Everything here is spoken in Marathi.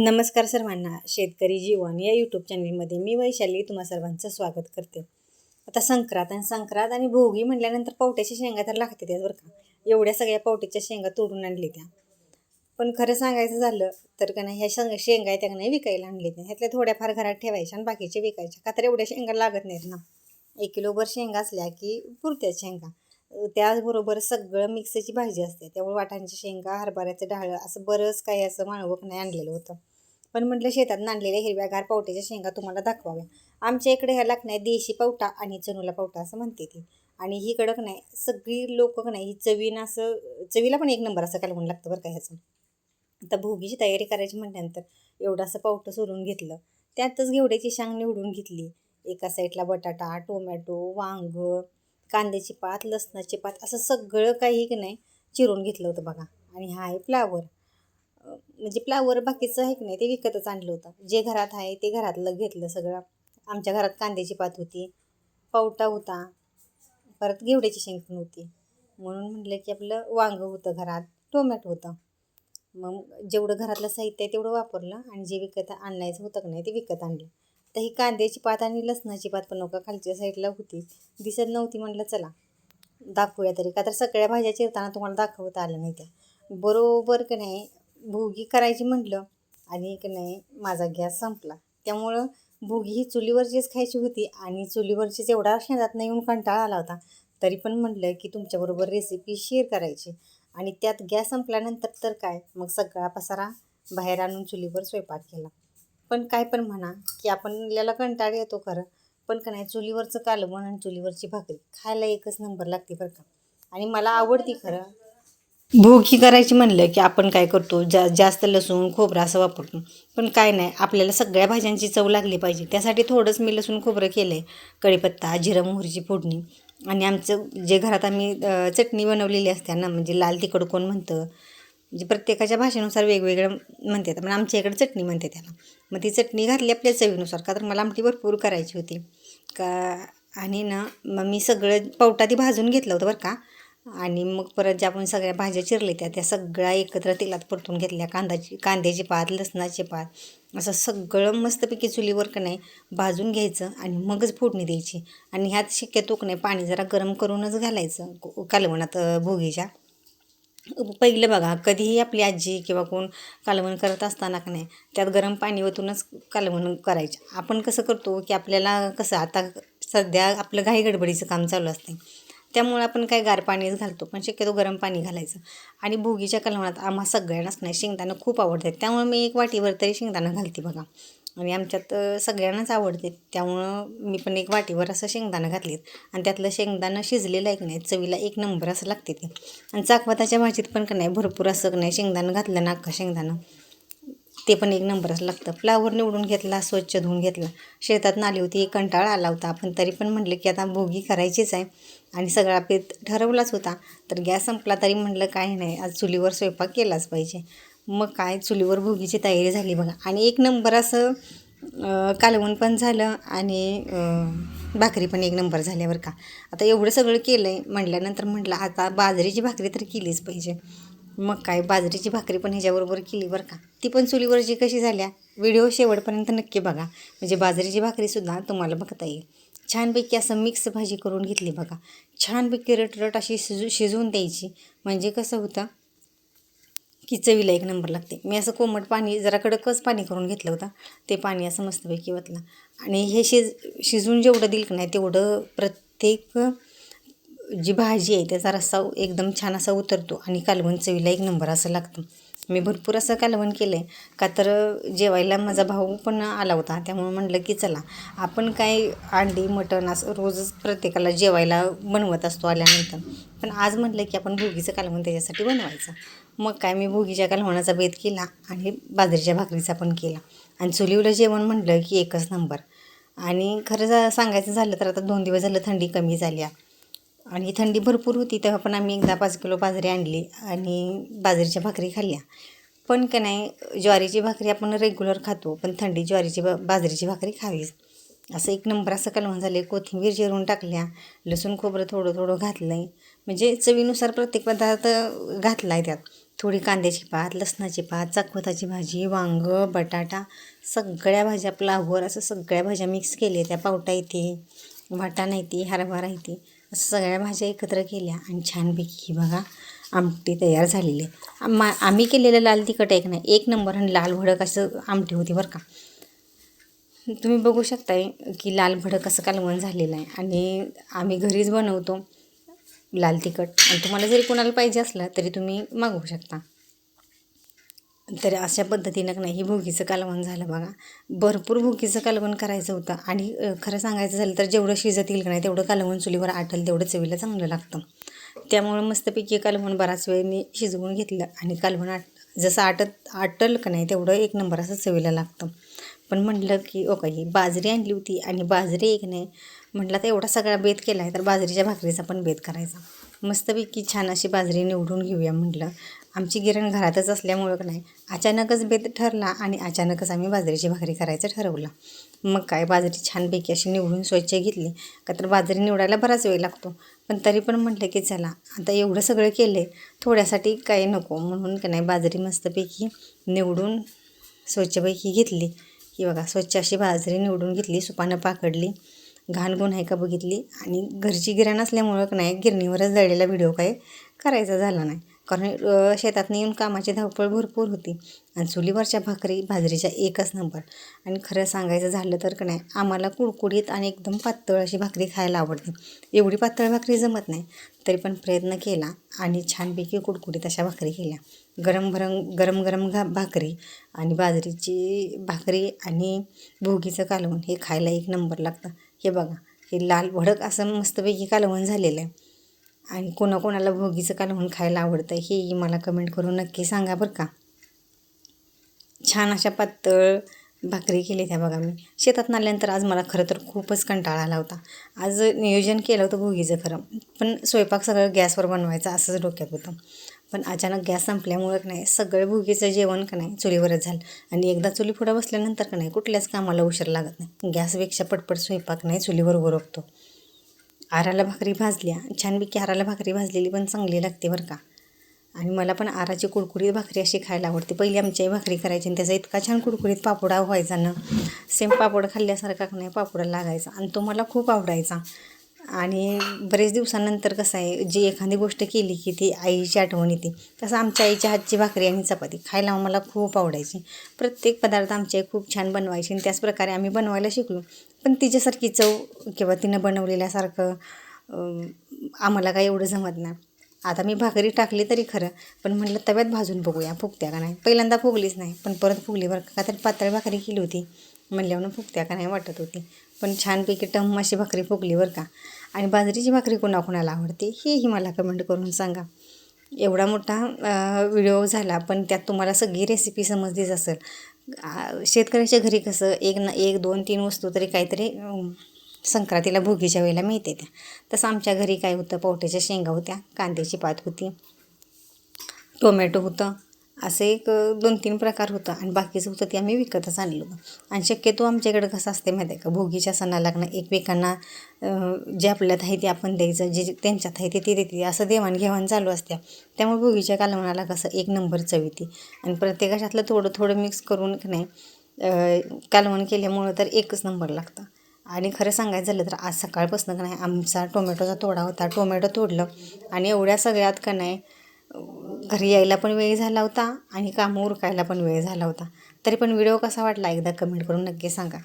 नमस्कार सर्वांना. शेतकरी जीवन या यूट्यूब चॅनलमध्ये मी वैशाली तुम्हा सर्वांचं स्वागत करते. आता संक्रांत आणि संक्रांत आणि भोगी म्हटल्यानंतर पावट्याच्या शेंगा तर लागते त्याच बरं का. एवढ्या सगळ्या पावट्याच्या शेंगा तोडून आणली त्या. पण खरं सांगायचं झालं तर का नाही ह्या शेंगा शेंगा आहेत त्या नाही विकायला आणले त्या. ह्यातल्या थोड्याफार घरात ठेवायच्या आणि बाकीचे विकायच्या. का तर एवढ्या शेंगा लागत नाहीत ना. एक किलोभर शेंगा असल्या की पुरत्या शेंगा. त्याचबरोबर सगळं मिक्सची भाजी असते. त्यामुळे वाटाण्याची शेंगा हरभऱ्याचं डाळ असं बरंच काही असं माळवक नाही आणलेलं होतं. पण म्हटलं शेतात नांदलेल्या हिरव्यागार पावट्याच्या शेंगा तुम्हाला दाखवाव्या. आमच्या इकडे ह्या नाही देशी पावटा आणि चनुला पावटा असं म्हणते ती. आणि ही कडक नाही सगळी लोक नाही ही चवीनं असं चवीला पण एक नंबर असं कालवून लागतं बरं का ह्याचं. आता भोगीची तयारी करायची म्हटल्यानंतर एवढं असं पावटं सोडून घेतलं. त्यातच घेवड्याची शांग निवडून घेतली. एका साईडला बटाटा टोमॅटो वांग कांद्याची पात लसणाची पात असं सगळं काही की नाही चिरून घेतलं होतं बघा. आणि हा आहे फ्लावर. म्हणजे फ्लावर बाकीचं आहे की नाही ते विकतच आणलं होतं. जे घरात आहे ते घरातलं घेतलं सगळं. आमच्या घरात कांद्याची पात होती. पावटा होता. परत घेवड्याची शेंग पण होती. म्हणून म्हटलं की आपलं वांगं होतं घरात टोमॅटो होतं. मग जेवढं घरातलं साहित्य आहे तेवढं वापरलं आणि जे विकत आणायचं होतं का नाही ते विकत आणलं. तर ही कांद्याची पात आणि लसणाची पात पण नका खालच्या साईडला होती. दिसत नव्हती म्हटलं चला दाखवूया तरी. का तर सगळ्या भाज्या चिरताना तुम्हाला दाखवता आलं नाही त्या. बरोबर का नाही भोगी करायची म्हटलं आणि की नाही माझा गॅस संपला. त्यामुळं भोगी ही चुलीवरचीच खायची होती आणि चुलीवरचीच एवढा शेतात नाही येऊन कंटाळा आला होता तरी पण म्हटलं की तुमच्याबरोबर रेसिपी शेअर करायची. आणि त्यात गॅस संपल्यानंतर तर काय मग सगळा पसारा बाहेर आणून चुलीवर स्वयंपाक केला. पण काय पण म्हणा की आपल्याला कंटाळा येतो खरं. पण का नाही चुलीवरचं कालवण आणि चुलीवरची भाकरी खायला एकच नंबर लागते बरं का. आणि मला आवडती खरं. भोगी करायची म्हणलं की आपण काय करतो जा जास्त लसूण खोबरं असं वापरतो. पण काय नाही आपल्याला सगळ्या भाज्यांची चव लागली पाहिजे. त्यासाठी थोडंच मी लसूण खोबरं केलं आहे कढीपत्ता जिरं मोहरीची फोडणी. आणि आमचं जे घरात आम्ही चटणी बनवलेली असते ना म्हणजे लाल तिखट कोण म्हणतं म्हणजे प्रत्येकाच्या भाषेनुसार वेगवेगळं म्हणतात पण आमच्या इकडे चटणी म्हणते त्याला. मग ती चटणी घातली आपल्या चवीनुसार. का तर मला आमटी भरपूर करायची होती. का आणि ना मग मी सगळं पावटाती भाजून घेतलं होतं बरं का. आणि मग परत ज्या आपण सगळ्या भाज्या चिरल्या त्या त्या सगळ्या एकत्र तेलात परतून घेतल्या. कांदाची कांद्याची पात लसणाची पात. असं सगळं मस्तपैकी चुलीवर का नाही भाजून घ्यायचं आणि मगच फोडणी द्यायची. आणि ह्यात शक्यतो का नाही पाणी जरा गरम करूनच घालायचं. कालवणात भोगीच्या. पहिलं बघा कधीही आपली आजी किंवा कोण कालवण करत असताना का नाही त्यात गरम पाणी ओतूनच कालवण करायचं आपण कसं करतो की आपल्याला कसं आता सध्या आपलं घाई गडबडीचं काम चालू असते त्यामुळे आपण काय गार पाणीच घालतो पण शक्यतो गरम पाणी घालायचं. आणि भोगीच्या कालवणात आम्हा सगळ्यांनाच नाही शेंगदाणं खूप आवडतात. त्यामुळे मी एक वाटीवर तरी शेंगदाणं घालते बघा. आणि आमच्यात सगळ्यांनाच आवडते. त्यामुळं मी पण एक वाटीवर असं शेंगदाणं घातलीत. आणि त्यातलं शेंगदाणं शिजलेलं आहे की नाही चवीला एक नंबर असं लागते ते. आणि चाकवताच्या भाजीत पण का नाही भरपूर असं नाही शेंगदाणं घातलं ना अख्खा शेंगदाणं. ते पण एक नंबरच लागतं. फ्लावर निवडून घेतला स्वच्छ धुवून घेतला. शेतात नाली होती एक कंटाळा आला होता. पण तरी पण म्हटलं की आता भोगी करायचीच आहे. आणि सगळा पेत ठरवलाच होता. तर गॅस संपला तरी म्हटलं काही नाही आज चुलीवर स्वयंपाक केलाच पाहिजे. मग काय चुलीवर भोगीची तयारी झाली बघा. आणि एक नंबर असं कालवण पण झालं आणि भाकरी पण एक नंबर झाल्यावर का. आता एवढं सगळं केलं आहे म्हटल्यानंतर म्हटलं आता बाजरीची भाकरी तर केलीच पाहिजे. मग काय बाजरीची भाकरी पण ह्याच्याबरोबर केली बरं का. ती पण चुलीवरची कशी झाल्या व्हिडिओ शेवटपर्यंत नक्की बघा. म्हणजे बाजरीची भाकरीसुद्धा तुम्हाला बघता येईल. छानपैकी असं मिक्स भाजी करून घेतली बघा. छानपैकी रटरट अशी शिजू शिजवून द्यायची. म्हणजे कसं होतं की चवीला एक नंबर लागते. मी असं कोमट पाणी जरा कडकच पाणी करून घेतलं होतं. ते पाणी असं मस्तपैकी वतलं आणि हे शिज शिजून जेवढं दिलं की नाही तेवढं प्रत्येक जी भाजी आहे त्याचा रस्सा एकदम छान असा उतरतो आणि कालवण चवीला एक नंबर असं लागतं. मी भरपूर असं कालवण केलं आहे का तर जेवायला माझा भाऊ पण आला होता त्यामुळे म्हटलं की चला आपण काय अंडी मटण असं रोजच प्रत्येकाला जेवायला बनवत असतो आल्यानंतर. पण आज म्हटलं की आपण भोगीचं कालवण त्याच्यासाठी बनवायचं. मग काय मी भोगीच्या कालवणाचा बेत केला आणि बाजरीच्या भाकरीचा पण केला. आणि चुलीवलं जेवण म्हटलं की एकच नंबर. आणि खरं सांगायचं झालं तर आता दोन दिवस झालं थंडी कमी झाली आणि थंडी भरपूर होती तेव्हा पण आम्ही एकदा पाच किलो बाजरी आणली आणि बाजरीच्या भाकरी खाल्ल्या. पण का नाही ज्वारीची भाकरी आपण रेग्युलर खातो पण थंडी ज्वारीची बा बाजरीची भाकरी खावीच. असं एक नंबर असं कालवण झाले कोथिंबीर चिरून टाकल्या लसूण खोबरं थोडं थोडं घातलं आहे म्हणजे चवीनुसार प्रत्येक पदार्थ घातला आहे त्यात. थोडी कांद्याची पात लसणाची पात चकवताची भाजी वांगं बटाटा सगळ्या भाज्या फ्लावर असं सगळ्या भाज्या मिक्स केल्या त्या पावटा येते वाटाणा येते हरभरा येते असं सगळ्या भाज्या एकत्र केल्या आणि छानपैकी ही बघा आमटी तयार झालेली आहे. मा आम्ही केलेलं लाल तिखट एक नाही एक नंबर आणि लाल भडक असं आमटी होती बरं का. तुम्ही बघू शकताय की लाल भडक असं कालवण झालेलं आहे आणि आम्ही घरीच बनवतो. लाल तिखट. आणि तुम्हाला जरी कोणाला पाहिजे असलं तरी तुम्ही मागवू शकता. तर अशा पद्धतीनं का नाही ही भोगीचं कालवण झालं बघा. भरपूर भोगीचं कालवण करायचं होतं. आणि खरं सांगायचं झालं तर जेवढं शिजत येईल का नाही तेवढं कालवण चुलीवर आटल तेवढं चवीला चांगलं लागतं. त्यामुळं मस्तपैकी कालवण बराच वेळ मी शिजवून घेतलं. आणि कालवण आट जसं आटत आटल का नाही तेवढं एक नंबर असं चवीला लागतं. पण म्हटलं की ओ काही बाजरी आणली होती आणि बाजरी एक नाही. म्हटलं तर एवढा सगळा बेत केला आहे तर बाजरीच्या भाकरीचा पण बेत करायचा. मस्तपैकी छान अशी बाजरी निवडून घेऊया म्हटलं. आमची गिरण घरातच असल्यामुळं नाही अचानकच बेत ठरला आणि अचानकच आम्ही बाजरीची भाकरी करायचं ठरवलं. मग काय बाजरी छानपैकी अशी निवडून स्वच्छ घेतली का तर बाजरी निवडायला बराच वेळ लागतो. पण तरी पण म्हटलं की चला आता एवढं सगळं केलं आहे थोड्यासाठी काही नको. म्हणून का नाही बाजरी मस्तपैकी निवडून स्वच्छपैकी घेतली. ही बघा स्वच्छ अशी बाजरी निवडून घेतली सुपानं पाकडली घाण गुण आहे का बघितली. आणि घरची गिरण असल्यामुळं नाही गिरणीवरच जळलेला व्हिडिओ काय करायचा झाला नाही. कारण अ, शेतातनं येऊन कामाची धावपळ भरपूर होती. आणि चुलीवरच्या भाकरी बाजरीच्या एकच नंबर आणि खरं सांगायचं झालं तर का नाही आम्हाला कुडकुडीत आणि एकदम पातळ अशी भाकरी खायला आवडते. एवढी पातळ भाकरी जमत नाही. तरी पण प्रयत्न केला आणि छानपैकी कुडकुडीत अशा भाकरी केल्या. गरम गरम गरम गरम घा भाकरी आणि बाजरीची भाकरी आणि भोगीचं कालवण हे खायला एक नंबर लागतं. हे बघा हे लाल भडक असं मस्तपैकी कालवण झालेलं आहे. आणि कोणाकोणाला भोगीचं कालवण खायला आवडतं हेही मला कमेंट करून नक्की सांगा बरं का. छान अशा पातळ भाकरी केली त्या बघा मी. शेतात आल्यानंतर आज मला खरं तर खूपच कंटाळा आला होता. आज नियोजन केलं होतं भोगीचं खरं. पण स्वयंपाक सगळं गॅसवर बनवायचं असंच डोक्यात होतं. पण अचानक गॅस संपल्यामुळं नाही सगळं भोगीचं जेवण का नाही चुलीवरच झालं. आणि एकदा चुली पुढं बसल्यानंतर का नाही कुठल्याच कामाला उशीर लागत नाही. गॅसपेक्षा पटपट स्वयंपाक नाही चुलीवर उरकतो. आराला भाकरी भाजल्या. छानपैकी आराला भाकरी भाजलेली पण चांगली लागते बरं का. आणि मला पण आराची कुडकुडीत भाकरी अशी खायला आवडते. पहिली आमच्याही भाकरी करायची आणि त्याचा इतका छान कुडकुडीत पापडा व्हायचा ना. सेम पापड खाल्ल्यासारखा नाही पापडा लागायचा. आणि तो मला खूप आवडायचा. आणि बरेच दिवसानंतर कसं आहे जी एखादी गोष्ट केली की ती आईची आठवण येते तसं आमच्या आईच्या हातची भाकरी आणि चपाती खायला आम्हाला खूप आवडायची. प्रत्येक पदार्थ आमची आई खूप छान बनवायची आणि त्याच प्रकारे आम्ही बनवायला शिकलो. पण तिच्यासारखी चव किंवा तिनं बनवलेल्यासारखं आम्हाला काय एवढं जमत नाही. आता मी भाकरी टाकली तरी खरं पण म्हटलं तव्यात भाजून बघूया फुगत्या का नाही? पहिल्यांदा फुगलीच नाही पण परत फुगली बरं का? तर पातळ भाकरी केली होती. म्हणल्यावर फुगत्या का नाही वाटत होती. पण छानपैकी टम अशी भाकरी फुगली बरं का? आणि बाजरीची भाकरी कोणाकोणाला आवडते हेही मला कमेंट करून सांगा. एवढा मोठा व्हिडिओ झाला पण त्यात तुम्हाला सगळी रेसिपी समजलीच असेल. शेतकऱ्याच्या घरी कसं एक ना एक दोन तीन वस्तू तरी काहीतरी संक्रांतीला भोगीच्या वेळेला मिळते त्या. तसं आमच्या घरी काय होतं पावट्याच्या शेंगा होत्या कांद्याची पात होती टोमॅटो होतं असं एक दोन तीन प्रकार होतं आणि बाकीचं होतं ते आम्ही विकतच आणलं. होतं आणि शक्यतो आमच्याकडं कसं असते माहिती आहे का? भोगीच्या सणाला ना एकमेकांना जे आपल्यात आहे ते आपण द्यायचं जे त्यांच्यात आहे ते ते देते असं देवाणघेवाण चालू असते त्यामुळे भोगीच्या कालवणाला कसं एक नंबर चव येते. आणि प्रत्येकाच्यातलं थोडं थोडं मिक्स करून का नाही कालवण केल्यामुळं तर एकच नंबर लागतं. आणि खरं सांगायचं झालं तर आज सकाळपासून का नाही आमचा टोमॅटोचा तोडा होता. टोमॅटो तोडलं आणि एवढ्या सगळ्यात का नाही घरी यायला पण वेळ झाला होता आणि कामं उरकायला पण वेळ झाला होता. तरी पण व्हिडिओ कसा वाटला एकदा कमेंट करून नक्की सांगा.